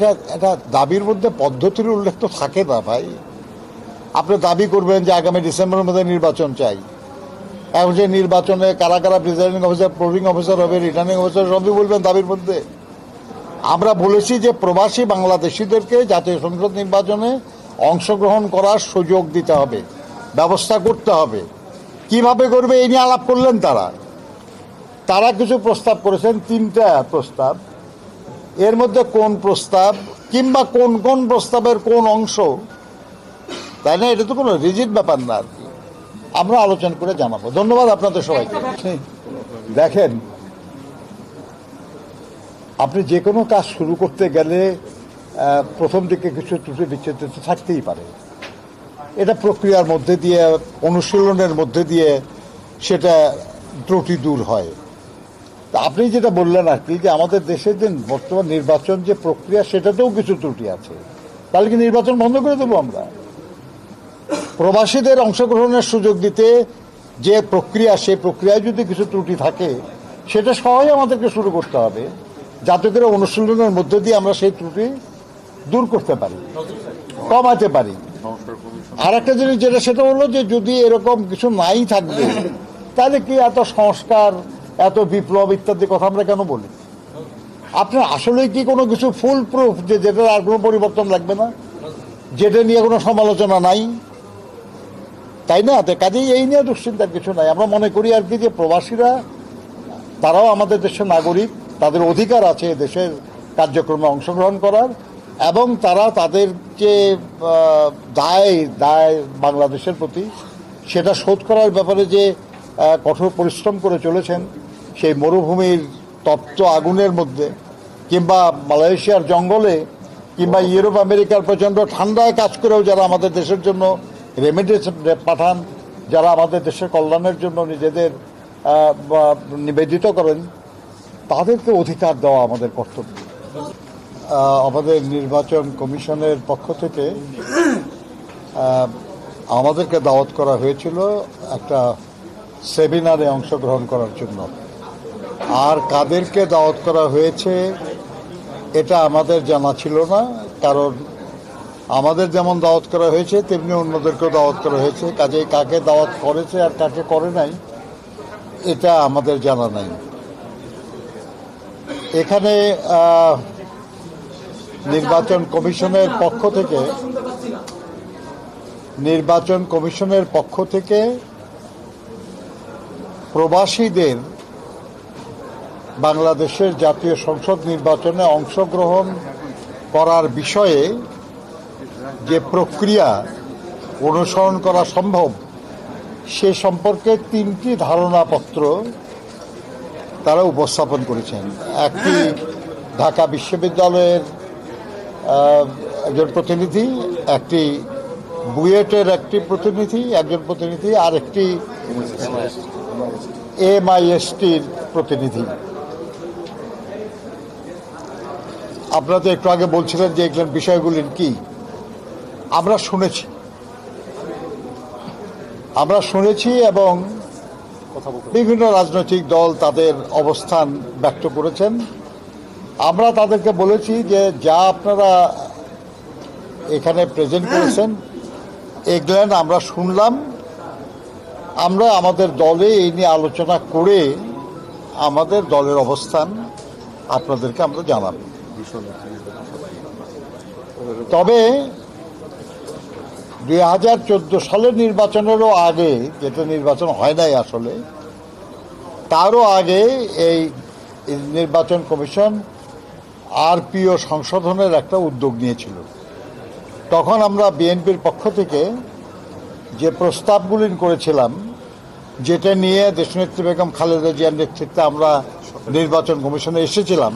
এটা দাবির মধ্যে পদ্ধতির উল্লেখ তো থাকে না ভাই। আপনি দাবি করবেন যে আগামী ডিসেম্বরের মধ্যে নির্বাচন চাই। এখন যে নির্বাচনে কারা কারা প্রিজাইডিং অফিসার প্রোভিং অফিসার হবে রিটার্নিং অফিসার সবই বলবেন দাবির মধ্যে। আমরা বলেছি যে প্রবাসী বাংলাদেশিদেরকে জাতীয় সংসদ নির্বাচনে অংশগ্রহণ করার সুযোগ দিতে হবে, ব্যবস্থা করতে হবে। কীভাবে করবে এই নিয়ে আলাপ করলেন তারা। তারা কিছু প্রস্তাব করেছেন, তিনটা প্রস্তাব। এর মধ্যে কোন প্রস্তাব কিংবা কোন কোন প্রস্তাবের কোন অংশ? তাই না? এটা তো কোনো রিজিট ব্যাপার না আর কি। আমরা আলোচনা করে জানাব। ধন্যবাদ আপনাদের সবাইকে। দেখেন, আপনি যে কোনো কাজ শুরু করতে গেলে প্রথম দিকে কিছু ত্রুটি বিচ্ছেদ থাকতেই পারে। এটা প্রক্রিয়ার মধ্যে দিয়ে, অনুশীলনের মধ্যে দিয়ে সেটা ত্রুটি দূর হয়। আপনি যেটা বললেন আর কি যে আমাদের দেশের যে বর্তমান নির্বাচন যে প্রক্রিয়া, সেটাতেও কিছু ত্রুটি আছে। তাহলে কি নির্বাচন বন্ধ করে দেবো আমরা? প্রবাসীদের অংশগ্রহণের সুযোগ দিতে যে প্রক্রিয়া, সেই প্রক্রিয়ায় যদি কিছু ত্রুটি থাকে, সেটা সবাই আমাদেরকে শুরু করতে হবে, যাতে করে অনুশীলনের মধ্যে দিয়ে আমরা সেই ত্রুটি দূর করতে পারি, কমাতে পারি। আর একটা জিনিস যেটা, সেটা হলো যে যদি এরকম কিছু নাই থাকবে, তাহলে কি এত সংস্কার এত বিপ্লব ইত্যাদি কথা আমরা কেন বলি? আপনার আসলে কি কোনো কিছু ফুল প্রুফ যে যেটার আর কোনো পরিবর্তন লাগবে না? যেটা নিয়ে কোনো সমালোচনা নাই? তাই না? তো কাজেই এই নিয়ে দুশ্চিন্তার কিছু নাই। আমরা মনে করি আর কি যে প্রবাসীরা, তারাও আমাদের দেশের নাগরিক, তাদের অধিকার আছে দেশের কার্যক্রমে অংশগ্রহণ করার, এবং তারা তাদের যে দায় দায় বাংলাদেশের প্রতি, সেটা শোধ করার ব্যাপারে যে কঠোর পরিশ্রম করে চলেছেন সেই মরুভূমির তপ্ত আগুনের মধ্যে, কিংবা মালয়েশিয়ার জঙ্গলে, কিংবা ইউরোপ, আমেরিকার প্রচণ্ড ঠান্ডায় কাজ করেও যারা আমাদের দেশের জন্য রেমিডেন্স পাঠান, যারা আমাদের দেশের কল্যাণের জন্য নিজেদের নিবেদিত করেন, তাদেরকে অধিকার দেওয়া আমাদের কর্তব্য। আমাদের নির্বাচন কমিশনের পক্ষ থেকে আমাদেরকে দাওয়াত করা হয়েছিল একটা সেমিনারে অংশগ্রহণ করার জন্য। আর কাদেরকে দাওয়াত করা হয়েছে, এটা আমাদের জানা ছিল না, কারণ আমাদের যেমন দাওয়াত করা হয়েছে, তেমনি অন্যদেরকেও দাওয়াত করা হয়েছে। কাজেই কাকে দাওয়াত করেছে আর কাকে করে নাই, এটা আমাদের জানা নাই। এখানে নির্বাচন কমিশনের পক্ষ থেকে, নির্বাচন কমিশনের পক্ষ থেকে প্রবাসীদের বাংলাদেশের জাতীয় সংসদ নির্বাচনে অংশগ্রহণ করার বিষয়ে যে প্রক্রিয়া অনুসরণ করা সম্ভব, সে সম্পর্কে তিনটি ধারণাপত্র তারা উপস্থাপন করেছেন। একটি ঢাকা বিশ্ববিদ্যালয়ের একজন প্রতিনিধি, একটি বুয়েটের একটি প্রতিনিধি, একজন প্রতিনিধি আর একটি এমআইএসটির প্রতিনিধি। আপনারা তো একটু আগে বলছিলেন যে এগুলোর বিষয়গুলির কি? আমরা শুনেছি। আমরা শুনেছি এবং বিভিন্ন রাজনৈতিক দল তাদের অবস্থান ব্যক্ত করেছেন। আমরা তাদেরকে বলেছি যে যা আপনারা এখানে প্রেজেন্ট করেছেন এগুলেন আমরা শুনলাম। আমরা আমাদের দলে এই নিয়ে আলোচনা করে আমাদের দলের অবস্থান আপনাদেরকে আমরা জানাব। তবে দুই হাজার চোদ্দ সালের নির্বাচনেরও আগে যেটা নির্বাচন হয় নাই আসলে, তারও আগে এই নির্বাচন কমিশন আরপিও সংশোধনের একটা উদ্যোগ নিয়েছিল। তখন আমরা বিএনপির পক্ষ থেকে যে প্রস্তাবগুলি করেছিলাম, যেটা নিয়ে দেশনেত্রী বেগম খালেদা জিয়ার নেতৃত্বে আমরা নির্বাচন কমিশনে এসেছিলাম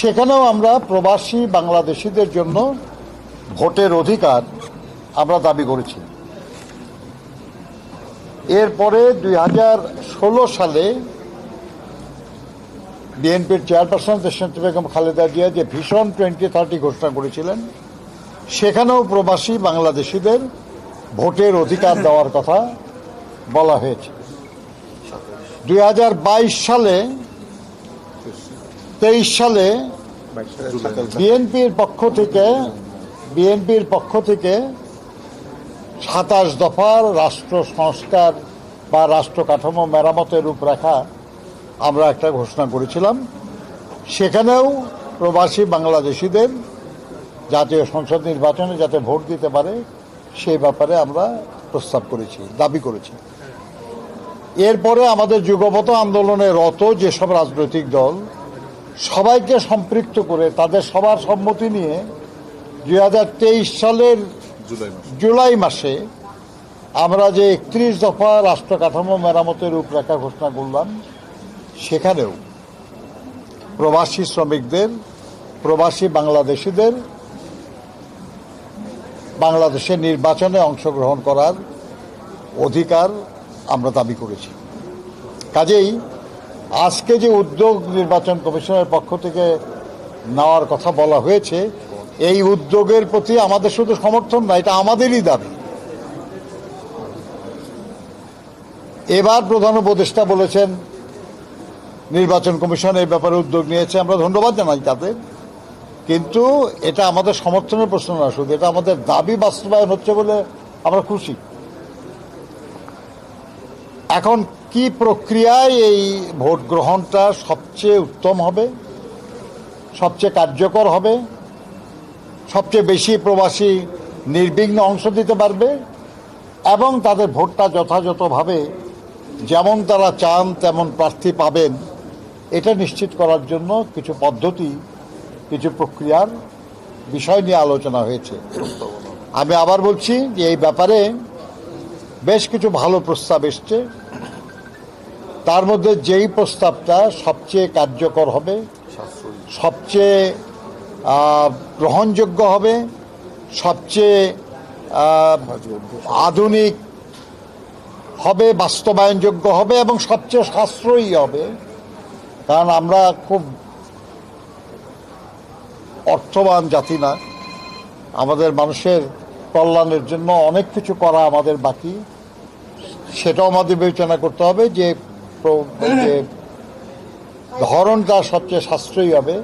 সেখানেও আমরা প্রবাসী বাংলাদেশিদের জন্য ভোটের অধিকার আমরা দাবি করেছি। এরপরে দুই হাজার ষোলো সালে বিএনপির চেয়ারপারসন দেশনেত্রী বেগম খালেদা জিয়া যে ভীষণ টোয়েন্টি থার্টি ঘোষণা করেছিলেন, সেখানেও প্রবাসী বাংলাদেশিদের ভোটের অধিকার দেওয়ার কথা বলা হয়েছে। দুই হাজার বাইশ সালে তেইশ সালে বিএনপির পক্ষ থেকে, বিএনপির পক্ষ থেকে সাতাশ দফার রাষ্ট্র সংস্কার বা রাষ্ট্র কাঠামো মেরামতের রূপরেখা আমরা একটা ঘোষণা করেছিলাম। সেখানেও প্রবাসী বাংলাদেশিদের জাতীয় সংসদ নির্বাচনে যাতে ভোট দিতে পারে, সেই ব্যাপারে আমরা প্রস্তাব করেছি, দাবি করেছি। এরপরে আমাদের যুগপত আন্দোলনে রত যেসব রাজনৈতিক দল সবাইকে সম্পৃক্ত করে তাদের সবার সম্মতি নিয়ে দুই হাজার তেইশ সালের জুলাই মাসে। আমরা যে একত্রিশ দফা রাষ্ট্র কাঠামো মেরামতের রূপরেখা ঘোষণা করলাম সেখানেও প্রবাসী শ্রমিকদের প্রবাসী বাংলাদেশিদের বাংলাদেশের নির্বাচনে অংশগ্রহণ করার অধিকার আমরা দাবি করেছি। কাজেই আজকে যে উদ্যোগ নির্বাচন কমিশনের পক্ষ থেকে নেওয়ার কথা বলা হয়েছে, এই উদ্যোগের প্রতি আমাদের শুধু সমর্থন না, এটা আমাদেরই দাবি। এবার প্রধান উপদেষ্টা বলেছেন, নির্বাচন কমিশন এই ব্যাপারে উদ্যোগ নিয়েছে, আমরা ধন্যবাদ জানাই তাদের কিন্তু এটা আমাদের সমর্থনের প্রশ্ন না, শুধু এটা আমাদের দাবি বাস্তবায়ন হচ্ছে বলে আমরা খুশি। এখন কি প্রক্রিয়ায় এই ভোট গ্রহণটা সবচেয়ে উত্তম হবে? সবচেয়ে কার্যকর হবে? সবচেয়ে বেশি প্রবাসী নির্বিঘ্ন অংশ দিতে পারবে? এবং তাদের ভোটটা যথাযথভাবে যেমন তারা চান তেমন প্রার্থী পাবেন, এটা নিশ্চিত করার জন্য কিছু পদ্ধতি, কিছু প্রক্রিয়ার বিষয় নিয়ে আলোচনা হয়েছে। আমি আবার বলছি যে এই ব্যাপারে বেশ কিছু ভালো প্রস্তাব এসছে। তার মধ্যে যেই প্রস্তাবটা সবচেয়ে কার্যকর হবে, সবচেয়ে গ্রহণযোগ্য হবে, সবচেয়ে আধুনিক হবে, বাস্তবায়নযোগ্য হবে এবং সবচেয়ে সাশ্রয়ী হবে। কারণ আমরা খুব অর্থবান জাতি না। আমাদের মানুষের কল্যাণের জন্য অনেক কিছু করা আমাদের বাকি। সেটাও আমাদের বিবেচনা করতে হবে যে যে ধরনটা সবচেয়ে সাশ্রয়ী হবে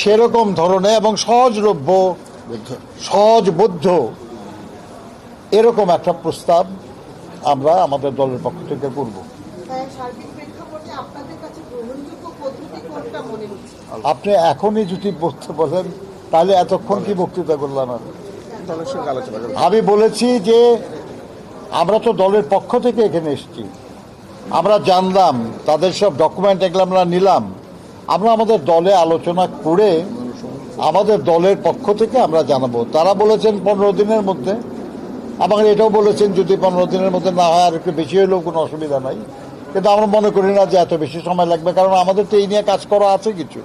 সেরকম ধরনে এবং সহজলভ্য সহজবোধ্য এরকম একটা প্রস্তাব আমরা আমাদের দলের পক্ষ থেকে করব। তাই সার্বিক প্রেক্ষাপটে আপনাদের কাছে গ্রহণযোগ্য পদ্ধতি কোনটা মনে হচ্ছে? আপনি এখনই যদি বলতে বলেন তাহলে এতক্ষণ কি বক্তৃতা করলাম আমি? আমি বলেছি যে আমরা তো দলের পক্ষ থেকে এখানে এসেছি। আমরা জানলাম, তাদের সব ডকুমেন্ট এগুলো আমরা নিলাম। আমরা আমাদের দলে আলোচনা করে আমাদের দলের পক্ষ থেকে আমরা জানাব। তারা বলেছেন পনেরো দিনের মধ্যে। আমাকে এটাও বলেছেন, যদি পনেরো দিনের মধ্যে না হয়, আর একটু বেশি হলেও কোনো অসুবিধা নাই। কিন্তু আমরা মনে করি না যে এত বেশি সময় লাগবে, কারণ আমাদের তো এই নিয়ে কাজ করা আছে কিছু।